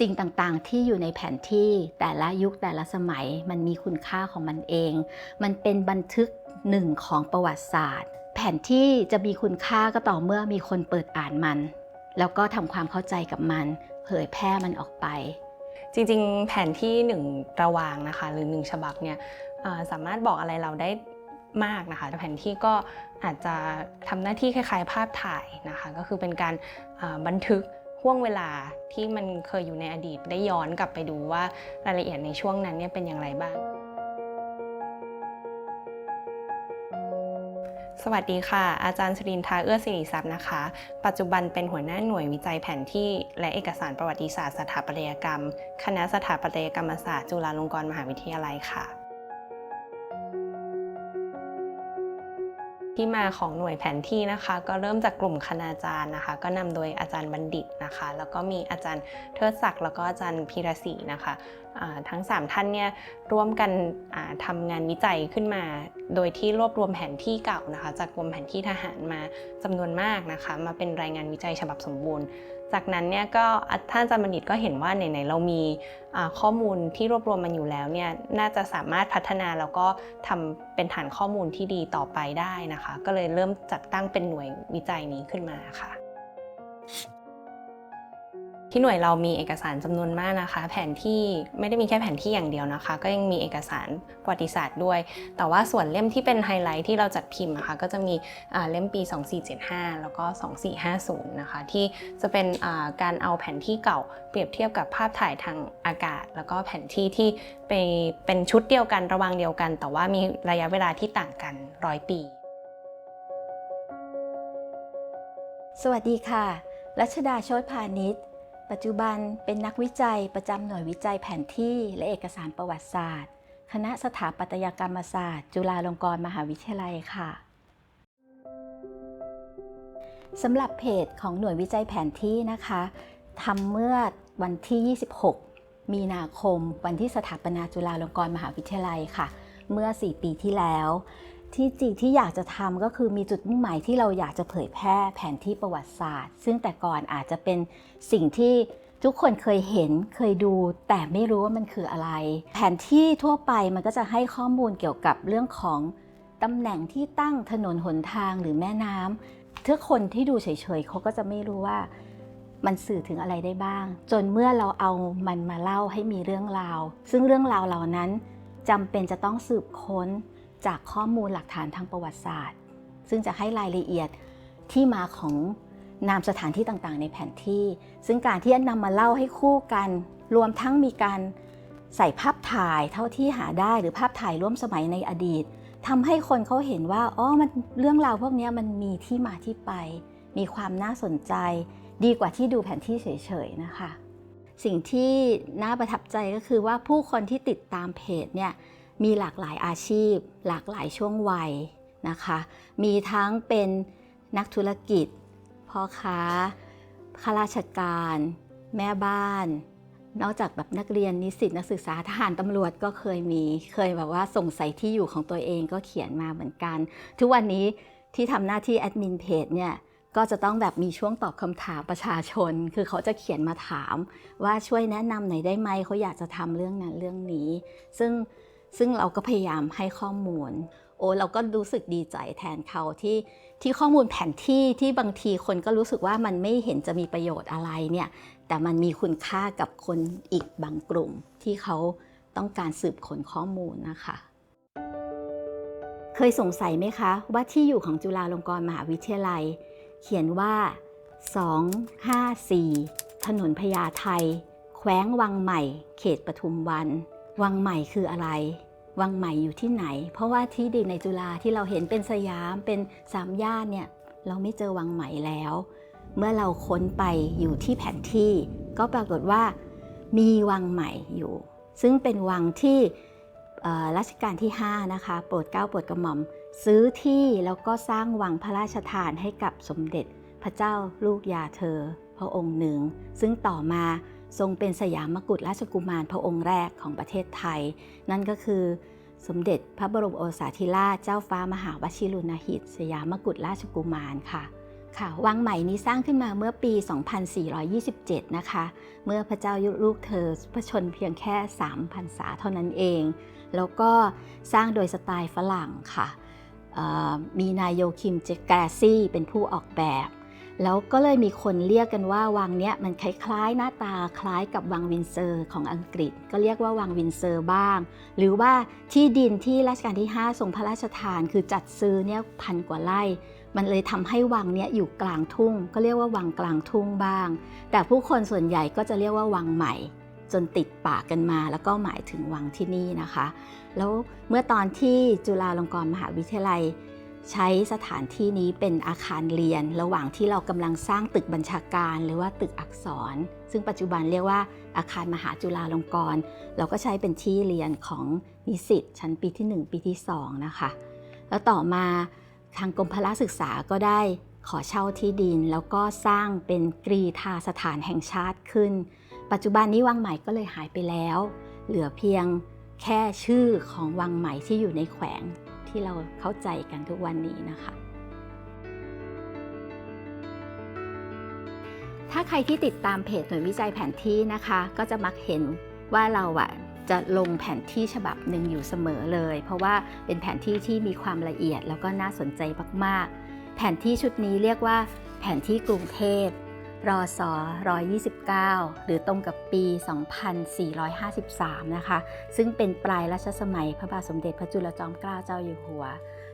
สิ่งต่างๆ ที่อยู่ในแผนที่แต่ละยุคแต่ละสมัยมันมีคุณค่าของมันเอง มันเป็นบันทึกหนึ่งของประวัติศาสตร์ แผนที่จะมีคุณค่าก็ต่อเมื่อมีคนเปิดอ่านมัน แล้วก็ทำความเข้าใจกับมัน เผยแพร่มันออกไป จริงๆ แผนที่หนึ่งระวางนะคะ หรือหนึ่งฉบับเนี่ยสามารถบอกอะไรเราได้มากนะคะแต่แผนที่ก็อาจจะทำหน้าที่คล้ายๆ ภาพถ่ายนะคะ ก็คือเป็นการบันทึก ห่วงเวลาที่มันเคยอยู่ในอดีต ได้ย้อนกลับไปดูว่ารายละเอียดในช่วงนั้นเนี่ยเป็นอย่างไรบ้าง สวัสดีค่ะ อาจารย์ชรินทาเอื้อสิริทรัพย์นะคะ ปัจจุบันเป็นหัวหน้าหน่วยวิจัยแผนที่ และเอกสารประวัติศาสตร์สถาปัตยกรรม คณะสถาปัตยกรรมศาสตร์จุฬาลงกรณ์มหาวิทยาลัยค่ะ ที่มาของหน่วยแผนที่นะคะ ก็เริ่มจากกลุ่มคณาจารย์นะคะ ก็นำโดยอาจารย์บัณฑิตนะคะ แล้วก็มีอาจารย์เทิดศักดิ์แล้วก็อาจารย์พีรศรีนะคะ ทั้ง 3 ท่านเนี่ยร่วมกันอ่าทำงานวิจัยขึ้นมา โดยที่รวบรวมแผนที่เก่านะคะ จากกรมแผนที่ทหารมาจำนวนมากนะคะ มาเป็นรายงานวิจัยฉบับสมบูรณ์ จากนั้นเนี่ยก็ท่านจารย์บัณฑิตก็เห็นว่าไหนๆเรามีข้อมูลที่รวบรวมมันอยู่แล้วเนี่ยน่าจะสามารถพัฒนาแล้วก็ทำเป็นฐานข้อมูลที่ดีต่อไปได้นะคะ ก็เลยเริ่มจัดตั้งเป็นหน่วยวิจัยนี้ขึ้นมาค่ะ ที่หน่วยเรามีเอกสารจำนวนมากนะคะ แผนที่ไม่ได้มีแค่แผนที่อย่างเดียวนะคะ ก็ยังมีเอกสารประวัติศาสตร์ด้วย แต่ว่าส่วนเล่มที่เป็นไฮไลท์ที่เราจัดพิมพ์นะคะก็จะมีอ่าเล่มปี 2475 แล้วก็ 2450 นะคะ ที่จะเป็นการเอาแผนที่เก่าเปรียบเทียบกับภาพถ่ายทางอากาศ แล้วก็แผนที่ที่ไปเป็นชุดเดียวกันระวางเดียวกัน แต่ว่ามีระยะเวลาที่ต่างกันร้อยปีสวัสดีค่ะ รัชดาโชติพาณิชย์ ปัจจุบันเป็นนักวิจัยประจำหน่วยวิจัยแผนที่และเอกสารประวัติศาสตร์ คณะสถาปัตยกรรมศาสตร์ จุฬาลงกรณ์มหาวิทยาลัยค่ะสำหรับเพจของหน่วยวิจัยแผนที่นะคะทำเมื่อวันที่ 26 มีนาคม วันที่สถาปนาจุฬาลงกรณ์มหาวิทยาลัยค่ะ เมื่อ 4 ปีที่แล้ว ที่จริงที่อยากจะทำก็คือมีจุดมุ่งหมายที่เราอยากจะเผยแพร่แผนที่ประวัติศาสตร์ ซึ่งแต่ก่อนอาจจะเป็นสิ่งที่ทุกคนเคยเห็นเคยดู แต่ไม่รู้ว่ามันคืออะไร แผนที่ทั่วไปมันก็จะให้ข้อมูลเกี่ยวกับเรื่องของตำแหน่งที่ตั้งถนนหนทางหรือแม่น้ำถ้าคนที่ดูเฉยๆเขาก็จะไม่รู้ว่ามันสื่อถึงอะไรได้บ้าง จนเมื่อเราเอามันมาเล่าให้มีเรื่องราว ซึ่งเรื่องราวเหล่านั้นจำเป็นจะต้องสืบค้น จากข้อมูลหลักฐานทางประวัติศาสตร์ ซึ่งจะให้รายละเอียดที่มาของนามสถานที่ต่างๆ ในแผนที่ ซึ่งการที่นำมาเล่าให้คู่กัน รวมทั้งมีการใส่ภาพถ่ายเท่าที่หาได้หรือภาพถ่ายร่วมสมัยในอดีตทำให้คนเขาเห็นว่าอ๋อมันเรื่องราวพวกนี้มันมีที่มาที่ไป มีความน่าสนใจ ดีกว่าที่ดูแผนที่เฉยๆนะคะ สิ่งที่น่าประทับใจก็คือว่าผู้คนที่ติดตามเพจเนี่ย มีหลากหลายอาชีพ หลากหลายช่วงวัยนะคะ มีทั้งเป็นนักธุรกิจ พ่อค้า ข้าราชการ แม่บ้าน นอกจากแบบนักเรียนนิสิตนักศึกษาทหารตำรวจก็เคยมี เคยแบบว่าส่งใส่ที่อยู่ของตัวเองก็เขียนมาเหมือนกัน ทุกวันนี้ที่ทำหน้าที่แอดมินเพจเนี่ยก็จะต้องแบบมีช่วงตอบคำถามประชาชน คือเขาจะเขียนมาถามว่าช่วยแนะนำหน่อยได้ไหมเขาอยากจะทำเรื่องนั้นเรื่องนี้ ซึ่ง ซึ่งเราก็พยายามให้ข้อมูล โอ้เราก็รู้สึกดีใจแทนเขาที่ที่ข้อมูลแผนที่ที่บางทีคนก็รู้สึกว่ามันไม่เห็นจะมีประโยชน์อะไรเนี่ย แต่มันมีคุณค่ากับคนอีกบางกลุ่ม ที่เขาต้องการสืบค้นข้อมูลนะคะ เคยสงสัยไหมคะว่าที่อยู่ของจุฬาลงกรณ์มหาวิทยาลัย เขียนว่า 254 ถนนพญาไทแขวงวังใหม่ เขตปทุมวัน วังใหม่คืออะไร วังใหม่อยู่ที่ไหน เพราะว่าที่ดินในจุฬาที่เราเห็นเป็นสยามเป็นสามย่านเนี่ยเราไม่เจอวังใหม่แล้ว เมื่อเราค้นไปอยู่ที่แผนที่ ก็ปรากฏว่ามีวังใหม่อยู่ ซึ่งเป็นวังที่รัชกาลที่ 5 นะคะ โปรดเกล้าโปรดกระหม่อม ซื้อที่แล้วก็สร้างวังพระราชทานให้กับสมเด็จพระเจ้าลูกยาเธอ พระองค์หนึ่ง ซึ่งต่อมา ทรงเป็นสยามกุฎราชกุมารพระองค์แรกของประเทศไทย นั่นก็คือ สมเด็จพระบรมโอรสาธิราชเจ้าฟ้ามหาวชิรุณหิต สยามกุฎราชกุมารค่ะค่ะวังใหม่นี้สร้างขึ้นมาเมื่อปี 2427 นะคะ เมื่อพระเจ้ายุลูกเธอพระชนเพียงแค่ 3 พรรษาเท่านั้นเอง แล้วก็สร้างโดยสไตล์ฝรั่งค่ะ มีนายโยคิมเจกรซี่เป็นผู้ออกแบบ แล้วก็เลยมีคนเรียกกันว่าวังเนี้ยมันคล้ายๆ หน้าตาคล้ายกับวังวินเซอร์ของอังกฤษ ก็เรียกว่าวังวินเซอร์บ้าง หรือว่าที่ดินที่รัชกาลที่ 5 ทรงพระราชทาน คือจัดซื้อเนี่ยพันกว่าไร่ มันเลยทำให้วังเนี้ยอยู่กลางทุ่ง ก็เรียกว่าวังกลางทุ่งบ้าง แต่ผู้คนส่วนใหญ่ก็จะเรียกว่าวังใหม่ จนติดปากกันมา แล้วก็หมายถึงวังที่นี่นะคะ แล้วเมื่อตอนที่จุฬาลงกรณ์มหาวิทยาลัย ใช้สถานที่นี้เป็นอาคารเรียน ระหว่างที่เรากำลังสร้างตึกบัญชาการหรือว่าตึกอักษร ซึ่งปัจจุบันเรียกว่าอาคารมหาจุฬาลงกรณ์เราก็ใช้เป็นที่เรียนของนิสิตชั้นปีที่ 1 ปีที่ 2 นะคะ แล้วต่อมาทางกรมพละศึกษาก็ได้ขอเช่าที่ดิน แล้วก็สร้างเป็นกรีธาสถานแห่งชาติขึ้น ปัจจุบันนี้วังใหม่ก็เลยหายไปแล้ว เหลือเพียงแค่ชื่อของวังใหม่ที่อยู่ในแขวง ที่เราเข้าใจกันทุกวันนี้นะคะ ถ้าใครที่ติดตามเพจหน่วยวิจัยแผนที่นะคะ ก็จะมักเห็นว่าเราอะจะลงแผนที่ฉบับหนึ่งอยู่เสมอเลย เพราะว่าเป็นแผนที่ที่มีความละเอียดแล้วก็น่าสนใจมาก ๆ แผนที่ชุดนี้เรียกว่า แผนที่กรุงเทพ รอส129 หรือตรงกับปี 2453 นะคะ ซึ่งเป็นปลายรัชสมัยพระบาทสมเด็จพระจุลจอมเกล้าเจ้าอยู่หัว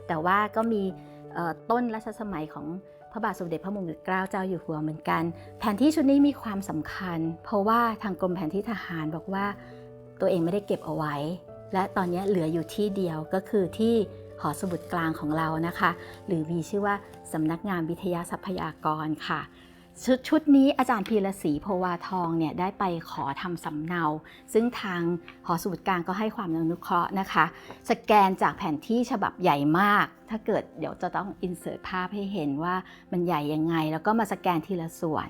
แต่ว่าก็มีต้นรัชสมัยของพระบาทสมเด็จพระมงกุฎเกล้าเจ้าอยู่หัวเหมือนกัน แผนที่ชุดนี้มีความสำคัญ เพราะว่าทางกรมแผนที่ทหารบอกว่าตัวเองไม่ได้เก็บเอาไว้ และตอนนี้เหลืออยู่ที่เดียวก็คือที่หอสมุดกลางของเรานะคะ หรือมีชื่อว่าสำนักงานวิทยาทรัพยากรค่ะ ชุดชุดนี้อาจารย์พีรศรีโพวาทองเนี่ยได้ไปขอทำสำเนา ซึ่งทางหอสมุดกลางก็ให้ความอนุเคราะห์นะคะ สแกนจากแผนที่ฉบับใหญ่มาก ถ้าเกิดเดี๋ยวจะต้องอินเสิร์ตภาพให้เห็นว่ามันใหญ่ยังไง แล้วก็มาสแกนทีละส่วน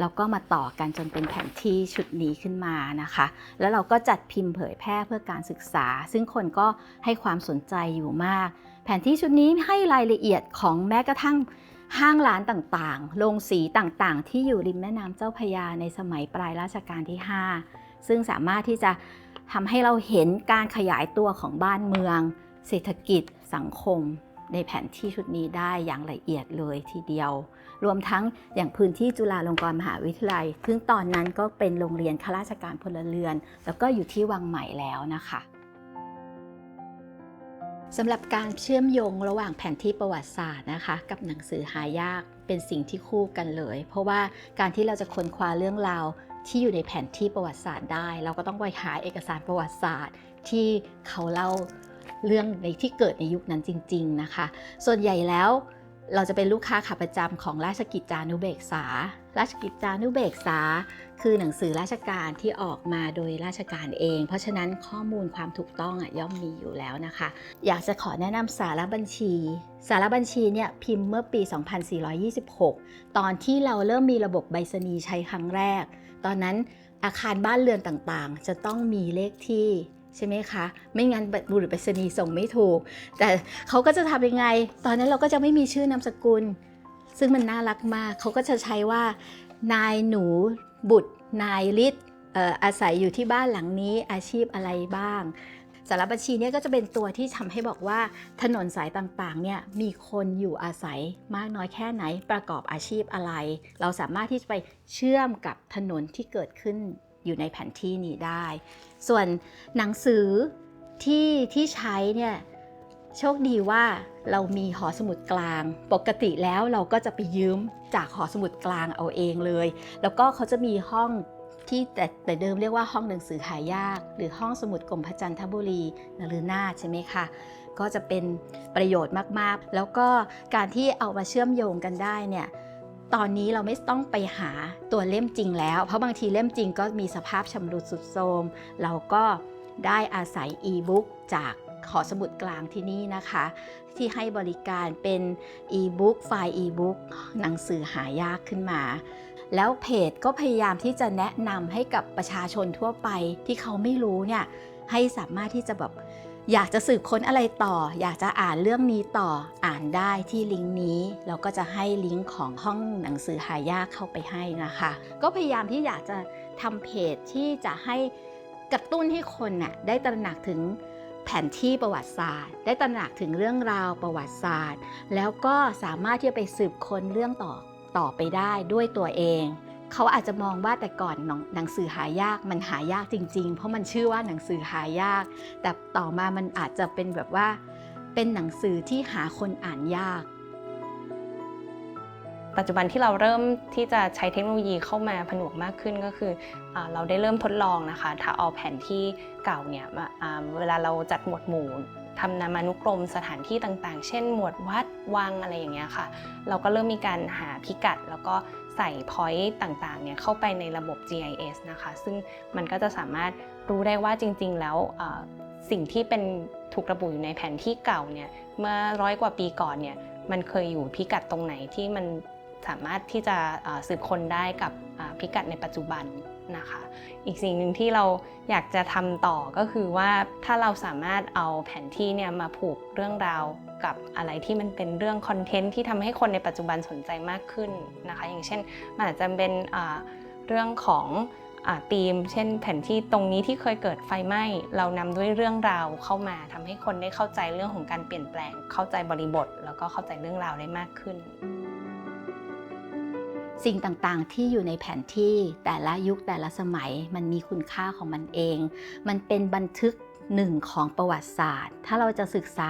แล้วก็มาต่อกันจนเป็นแผนที่ชุดนี้ขึ้นมานะคะ แล้วเราก็จัดพิมพ์เผยแพร่เพื่อการศึกษา ซึ่งคนก็ให้ความสนใจอยู่มาก แผนที่ชุดนี้ให้รายละเอียดของแม้กระทั่ง ห้างร้านต่างๆ โรงสีต่างๆ ที่อยู่ริมแม่น้ำเจ้าพยาในสมัยปลายรัชกาลที่ 5 ซึ่งสามารถที่จะทำให้เราเห็นการขยายตัวของบ้านเมือง เศรษฐกิจ สังคม ในแผนที่ชุดนี้ได้อย่างละเอียดเลยทีเดียว รวมทั้งอย่างพื้นที่จุฬาลงกรณ์มหาวิทยาลัย ซึ่งตอนนั้นก็เป็นโรงเรียนข้าราชการพลเรือน แล้วก็อยู่ที่วังใหม่แล้วนะคะ สำหรับการเชื่อมโยงระหว่างแผนที่ประวัติศาสตร์นะคะ กับหนังสือหายากเป็นสิ่งที่คู่กันเลย เพราะว่าการที่เราจะค้นคว้าเรื่องราวที่อยู่ในแผนที่ประวัติศาสตร์ได้ เราก็ต้องไปหาเอกสารประวัติศาสตร์ ที่เขาเล่าเรื่องในที่เกิดในยุคนั้นจริง ๆนะคะ ส่วนใหญ่แล้วเราจะเป็นลูกค้าขาประจำของราชกิจจานุเบกษา ราชกิจจานุเบกษา คือหนังสือราชการที่ออกมาโดยราชการเอง เพราะฉะนั้นข้อมูลความถูกต้องอะย่อมมีอยู่แล้วนะคะ อยากจะขอแนะนำสารบัญชี สารบัญชีเนี่ยพิมพ์เมื่อปี 2426 ตอนที่เราเริ่มมีระบบใบสนีย์ใช้ครั้งแรก ตอนนั้นอาคารบ้านเรือนต่างๆ จะต้องมีเลขที่ใช่ไหมคะ ไม่งั้นบุรุษไปรษณีย์ส่งไม่ถูก แต่เขาก็จะทำยังไง ตอนนั้นเราก็จะไม่มีชื่อนามสกุล ซึ่งมันน่ารักมากเขาก็จะใช้ว่า นายหนูบุตร นายฤทธิ์อาศัยอยู่ที่บ้านหลังนี้อาชีพอะไรบ้างสารบัญชีเนี่ยก็จะเป็นตัวที่ทำให้บอกว่าถนนสายต่างๆเนี่ยมีคนอยู่อาศัยมากน้อยแค่ไหนประกอบอาชีพอะไร เราสามารถที่จะไปเชื่อมกับถนนที่เกิดขึ้นอยู่ในแผนที่นี้ได้ ส่วนหนังสือที่ที่ใช้เนี่ย โชคดีว่าเรามีหอสมุดกลาง ปกติแล้วเราก็จะไปยืมจากหอสมุดกลางเอาเองเลย แล้วก็เขาจะมีห้องที่แต่แต่เดิมเรียกว่าห้องหนังสือหายาก หรือห้องสมุดกรมพระจันทบุรีนฤนาใช่ไหมคะก็จะเป็นประโยชน์มากๆ แล้วก็การที่เอามาเชื่อมโยงกันได้เนี่ยตอนนี้เราไม่ต้องไปหาตัวเล่มจริงแล้ว เพราะบางทีเล่มจริงก็มีสภาพชำรุดสุดโทรมเราก็ได้อาศัยอีบุ๊กจาก ขอสมุดกลางที่นี่นะคะ ที่ให้บริการเป็นอีบุ๊กไฟล์อีบุ๊กหนังสือหายากขึ้นมา แล้วเพจก็พยายามที่จะแนะนำให้กับประชาชนทั่วไปที่เขาไม่รู้เนี่ยให้สามารถที่จะแบบอยากจะสืบค้นอะไรต่อ อยากจะอ่านเรื่องนี้ต่ออ่านได้ที่ลิงก์นี้ เราก็จะให้ลิงก์ของห้องหนังสือหายากเข้าไปให้นะคะ ก็พยายามที่อยากจะทำเพจที่จะให้กระตุ้นให้คนน่ะได้ตระหนักถึง แผนที่ประวัติศาสตร์ ได้ตระหนักถึงเรื่องราวประวัติศาสตร์ แล้วก็สามารถที่จะไปสืบค้นเรื่องต่อต่อไปได้ด้วยตัวเอง เขาอาจจะมองว่าแต่ก่อนหนังสือหายากมันหายากจริง ๆ เพราะมันชื่อว่าหนังสือหายาก แต่ต่อมามันอาจจะเป็นแบบว่า เป็นหนังสือที่หาคนอ่านยาก ปัจจุบันที่เราเริ่มที่จะใช้เทคโนโลยีเข้ามาผนวกมากขึ้นก็คืออเราได้เริ่มทดลองนะคะถ้าเอาแผนที่เก่าเนี่ยมาเวลาเราจัดหมวดหมู่ทำนามานุกรมสถานที่ต่างๆ เช่น หมวดวัดวังอะไรอย่างเงี้ยค่ะ เราก็เริ่มมีการหาพิกัด แล้วก็ใส่ point ต่างๆ เนี่ยเข้าไปในระบบ GIS นะคะ ซึ่งมันก็จะสามารถรู้ได้ว่าจริงๆ แล้วสิ่งที่เป็นถูกระบุอยู่ในแผนที่เก่าเนี่ย เมื่อร้อยกว่าปีก่อนเนี่ย มันเคยอยู่พิกัดตรงไหนที่มัน สามารถที่จะสืบคนได้กับพิกัดในปัจจุบันนะคะ อีกสิ่งหนึ่งที่เราอยากจะทำต่อก็คือว่าถ้าเราสามารถเอาแผนที่เนี่ยมาผูกเรื่องราวกับอะไรที่มันเป็นเรื่องคอนเทนต์ที่ทำให้คนในปัจจุบันสนใจมากขึ้นนะคะ อย่างเช่นมันอาจจะเป็นเรื่องของธีม เช่น แผนที่ตรงนี้ที่เคยเกิดไฟไหม้เรานำด้วยเรื่องราวเข้ามาทำให้คนได้เข้าใจเรื่องของการเปลี่ยนแปลง เข้าใจบริบท แล้วก็เข้าใจเรื่องราวได้มากขึ้น สิ่งต่างๆ ที่อยู่ในแผนที่แต่ละยุคแต่ละสมัยมันมีคุณค่าของมันเอง มันเป็นบันทึกหนึ่งของประวัติศาสตร์ ถ้าเราจะศึกษา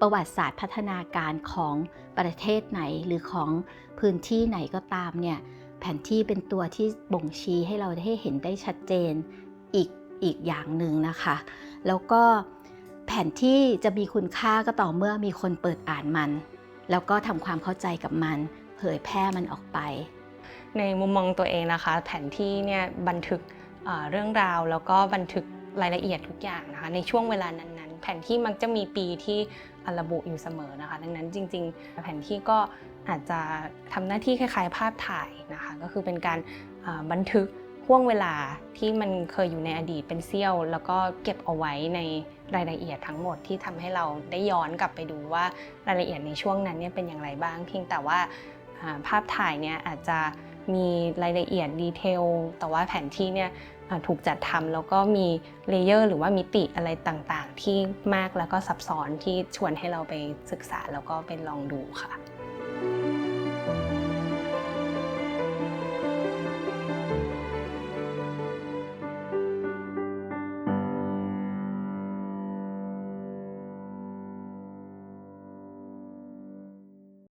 ประวัติศาสตร์พัฒนาการของประเทศไหนหรือของพื้นที่ไหนก็ตามเนี่ยแผนที่เป็นตัวที่บ่งชี้ให้เราได้เห็นได้ชัดเจนอีกอีกอย่างหนึ่งนะคะ แล้วก็แผนที่จะมีคุณค่าก็ต่อเมื่อมีคนเปิดอ่านมัน แล้วก็ทำความเข้าใจกับมัน เผยแพร่มันออกไป ในมุมมองตัวเองนะคะ แผนที่เนี่ยบันทึกเรื่องราวแล้วก็บันทึกรายละเอียดทุกอย่างนะคะในช่วงเวลานั้นๆ แผนที่มักจะมีปีที่ระบุอยู่เสมอนะคะ ดังนั้นจริง ๆ แผนที่ก็อาจจะทำหน้าที่คล้ายๆ ภาพถ่ายนะคะ ก็คือเป็นการบันทึกห่วงเวลาที่มันเคยอยู่ในอดีตเป็นเสี้ยว แล้วก็เก็บเอาไว้ในรายละเอียดทั้งหมดที่ทำให้เราได้ย้อนกลับไปดูว่ารายละเอียดในช่วงนั้นเนี่ยเป็นอย่างไรบ้าง เพียงแต่ว่าภาพถ่ายเนี่ยอาจจะ มีรายละเอียดดีเทล แต่ว่าแผนที่เนี่ยถูกจัดทำแล้วก็มีเลเยอร์หรือว่ามิติอะไรต่างๆ ที่มากแล้วก็ซับซ้อนที่ชวนให้เราไปศึกษาแล้วก็เป็นลองดูค่ะ